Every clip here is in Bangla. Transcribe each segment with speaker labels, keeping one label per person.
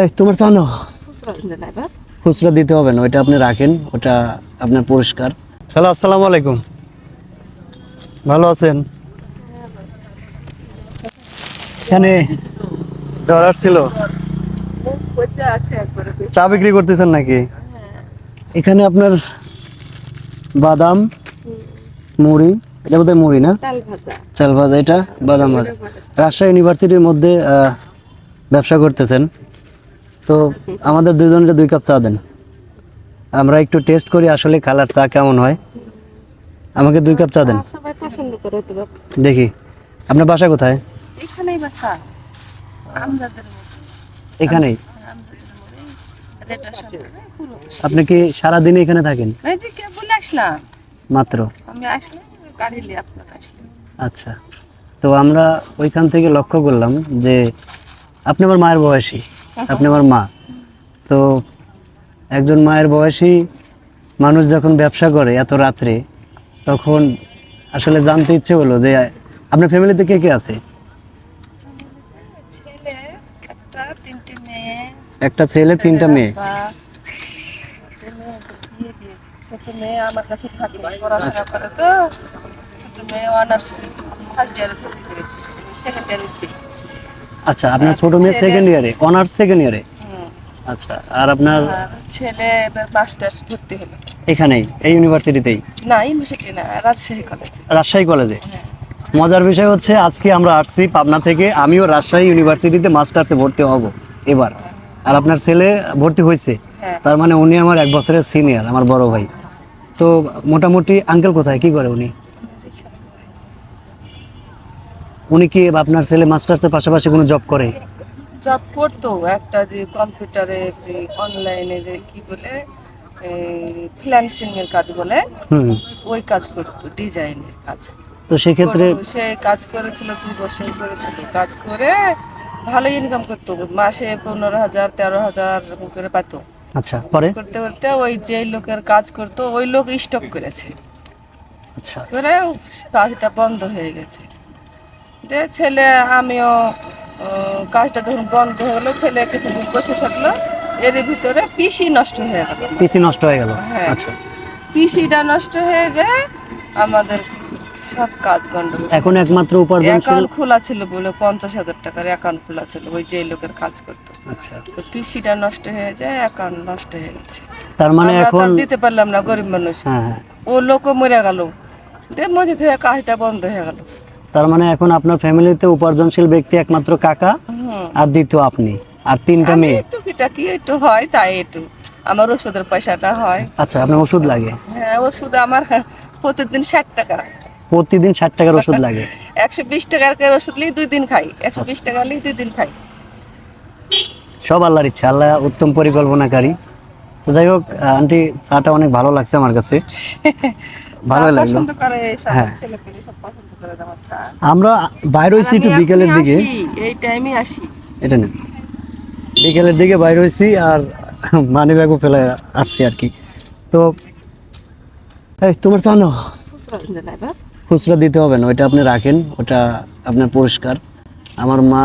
Speaker 1: এই তোমার
Speaker 2: খুচরা
Speaker 1: দিতে হবে না ওইটা আপনি রাখেন ওটা আপনার পুরস্কার হ্যালো আসসালামু আলাইকুম। ভালো আছেন? এখানে জ্বর। চা বিক্রি করতেছেন নাকি? এখানে আপনার বাদাম মুড়ি এটা বোধহয় মুড়ি না?
Speaker 2: চাল ভাজা।
Speaker 1: এটা বাদাম ভাজা। রাজশাহী ইউনিভার্সিটির মধ্যে ব্যবসা করতেছেন। তো আমাদের দুজনকে দুই কাপ চা দেন। আমরা একটু টেস্ট করি আসলে কালার চা কেমন হয়। আমাকে দুই কাপ চা দেন।
Speaker 2: সবাই পছন্দ করে।
Speaker 1: দেখি আপনার বাসা কোথায়?
Speaker 2: এখানেই বাসা। আমজাদের
Speaker 1: এখানেই? আপনি কি সারাদিন এখানে থাকেন?
Speaker 2: এই যে কে বলে আসলাম।
Speaker 1: মাত্র?
Speaker 2: আমি আসলাম গাড়ি নিয়ে আপনার আসলাম
Speaker 1: আচ্ছা। তো আমরা ওইখান থেকে লক্ষ্য করলাম যে আপনি আমার মায়ের বয়সী। আপনি আমার মা। তো একজন মায়ের বয়সী মানুষ যখন ব্যবসা করে এত রাত্রে তখন আসলে জানতে ইচ্ছে হলো যে আপনার ফ্যামিলিতে কে কে আছে?
Speaker 2: ছেলে একটা মেয়ে।
Speaker 1: একটা ছেলে তিনটা মেয়ে?
Speaker 2: ছোট মেয়ে আমার কাছে থাকে পড়াশোনা করে তো। ছোট মেয়ে অনার্স ফার্স্ট ইয়ারে ভর্তি করেছি। সেকেন্ড ইয়ারে
Speaker 1: আচ্ছা আপনার ছোট মেয়ে সেকেন্ড ইয়ারে অনার্স সেকেন্ড ইয়ারে আচ্ছা আর আপনার
Speaker 2: ছেলে এবার মাস্টার্স ভর্তি হলো।
Speaker 1: এখানেই এই ইউনিভার্সিটিতেই
Speaker 2: না ইউনিভার্সিটি না রাজশাহী কলেজে
Speaker 1: রাজশাহী কলেজে
Speaker 2: হ্যাঁ।
Speaker 1: মজার বিষয় হচ্ছে আজকে আমরা আসছি পাবনা থেকে আমিও রাজশাহী ইউনিভার্সিটিতে মাস্টার্সে ভর্তি হব এবার। আর আপনার ছেলে ভর্তি হয়েছে?
Speaker 2: হ্যাঁ।
Speaker 1: তার মানে উনি আমার এক বছরের সিনিয়র আমার বড় ভাই। তো মোটামুটি আঙ্কেল কোথায়? কি করে উনি
Speaker 2: রিক্সা চালায়।
Speaker 1: উনি কি আপনার ছেলে মাস্টার্সের পাশাপাশি কোনো জব করে?
Speaker 2: জব করতো একটা যে কম্পিউটারে অনলাইনে যে কি বলে ফ্রিল্যান্সিং এর কাজ বলে ওই কাজ করতো ডিজাইনের কাজ।
Speaker 1: তো সেক্ষেত্রে
Speaker 2: করতো। সে কাজ করেছিল দুই বছর করেছিল। কাজ করে ভালো ইনকাম করতো মাসে পনেরো হাজার তেরো হাজার করে পাতো
Speaker 1: আচ্ছা পরে?
Speaker 2: করতে করতে ওই যে লোকের কাজ করতো ওই লোক স্টপ করেছে।
Speaker 1: আচ্ছা।
Speaker 2: করে কাজটা বন্ধ হয়ে গেছে। যে ছেলে আমিও কাজটা যখন বন্ধ হয়ে গেলো ছেলে কিছুদিন বসে থাকল এর ভিতরে পিসি নষ্ট হয়ে গেল।
Speaker 1: পিসি নষ্ট হয়ে গেল?
Speaker 2: হ্যাঁ।
Speaker 1: আচ্ছা।
Speaker 2: পিসিটা নষ্ট হয়ে যায় আমাদের সব কাজ গন্ডগোল
Speaker 1: এখন একমাত্র উপার্জনশীল
Speaker 2: অ্যাকাউন্ট খোলা ছিল বলে পঞ্চাশ হাজার টাকার অ্যাকাউন্ট খোলা ছিল ওই যে লোকের কাজ করতো।
Speaker 1: আচ্ছা।
Speaker 2: তো পিসিটা নষ্ট হয়ে যায় অ্যাকাউন্ট নষ্ট হয়ে গেছে
Speaker 1: তার মানে এখন
Speaker 2: দিতে পারলাম না গরিব মানুষ।
Speaker 1: হ্যাঁ হ্যাঁ।
Speaker 2: ও লোকও মরে গেল। মধ্যে থেকে কাজটা বন্ধ হয়ে গেল।
Speaker 1: তার মানে এখন আপনার ফ্যামিলিতে উপার্জনশীল ব্যক্তি একমাত্র কাকা আর দ্বিতীয় আপনি আর তিনটা মেয়ে।
Speaker 2: একটু কি একটু হয় তাই একটু। আমার ওষুধের পয়সাটা হয়।
Speaker 1: আচ্ছা আপনার ওষুধ লাগে?
Speaker 2: হ্যাঁ ওষুধ আমার প্রতিদিন ষাট টাকা।
Speaker 1: প্রতিদিন ষাট টাকার ওষুধ লাগে?
Speaker 2: একশো বিশ টাকার করে ওষুধ লিখ দুই দিন খাই। একশো বিশ টাকা লিখ দুই দিন খাই।
Speaker 1: সব আল্লাহর ইচ্ছা আল্লাহ উত্তম পরিকল্পনাকারী। তো যাই হোক আন্টি চাটা অনেক ভালো লাগছে আমার কাছে। ভালো লাগল।
Speaker 2: পছন্দ করে সব
Speaker 1: হ্যাঁ।
Speaker 2: আমার
Speaker 1: বাইরে হয়েছি একটু বিকেলের দিকে।
Speaker 2: এই টাইমে আসি।
Speaker 1: এটা না। বিকেলের দিকে বাইরে হয়েছি আর মানি ব্যাগও ফেলে আসছি আর কি। তো এই তোমার চানো
Speaker 2: খুচরা
Speaker 1: দিতে হবে না ওইটা আপনি রাখেন ওটা আপনার পুরস্কার আমার মা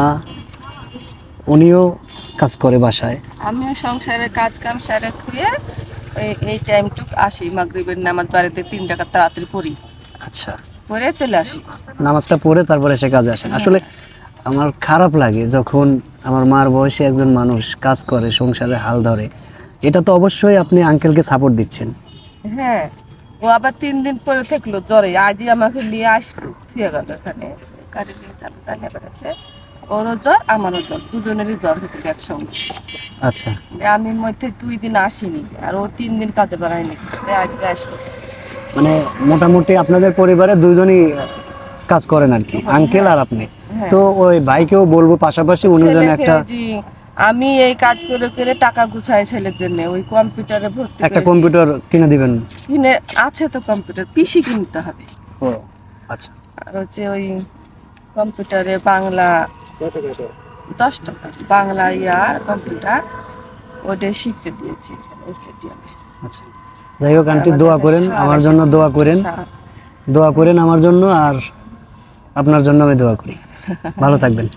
Speaker 1: উনিও কাজ করে বাসায়।
Speaker 2: আমিও সংসারের কাজ কাম সারে খুঁড়ে এই এই টাইমটুক আসি মাগরিবের নামাজ বাড়িতে তিন টাকা তাড়াতাড়ি পড়ি
Speaker 1: আচ্ছা।
Speaker 2: পরে চলে আসি।
Speaker 1: নামাজটা পড়ে তারপরে সে কাজে আসেন আসলে আমার খারাপ লাগে যখন আমার মার বয়সে একজন মানুষ কাজ করে সংসারে হাল ধরে। এটা তো অবশ্যই আপনি আঙ্কেলকে সাপোর্ট দিচ্ছেন।
Speaker 2: হ্যাঁ ও আবার তিন দিন পরে থাকল জ্বরে। আজই আমাকে নিয়ে আসলো ফিরে গেল এখানে গাড়ি নিয়ে চালা চালিয়ে বেড়াচ্ছে ওরও জ্বর আমারও জ্বর। দুজনেরই জ্বর হয়েছিল একসঙ্গে।
Speaker 1: আচ্ছা।
Speaker 2: আমি মধ্যে দুই দিন আসিনি আর ও তিন দিন কাজে বেড়ায়নি। আজকে আসলো।
Speaker 1: মানে মোটামুটি আপনাদের পরিবারে দুজনই কাজ করেন আর কি আঙ্কেল আর আপনি।
Speaker 2: হ্যাঁ।
Speaker 1: তো ওই ভাইকেও বলব পাশাপাশি উনি যেন একটা
Speaker 2: আমি এই কাজ করে করে টাকা গুছাই ছেলের জন্য ওই কম্পিউটারে ভর্তি
Speaker 1: একটা কম্পিউটার কিনে দিবেন?
Speaker 2: কিনে আছে তো কম্পিউটার পিসি কিনতে হবে।
Speaker 1: ও আচ্ছা।
Speaker 2: আর হচ্ছে ওই কম্পিউটারে বাংলা দশ টাকা বাংলা ইয়ার কম্পিউটার ওটা শিখতে দিয়েছি স্টেডিয়ামে।
Speaker 1: আচ্ছা। যাই হোক আন্টি দোয়া করেন আমার জন্য দোয়া করেন। দোয়া করেন আমার জন্য আর আপনার জন্য আমি দোয়া করি। ভালো থাকবেন।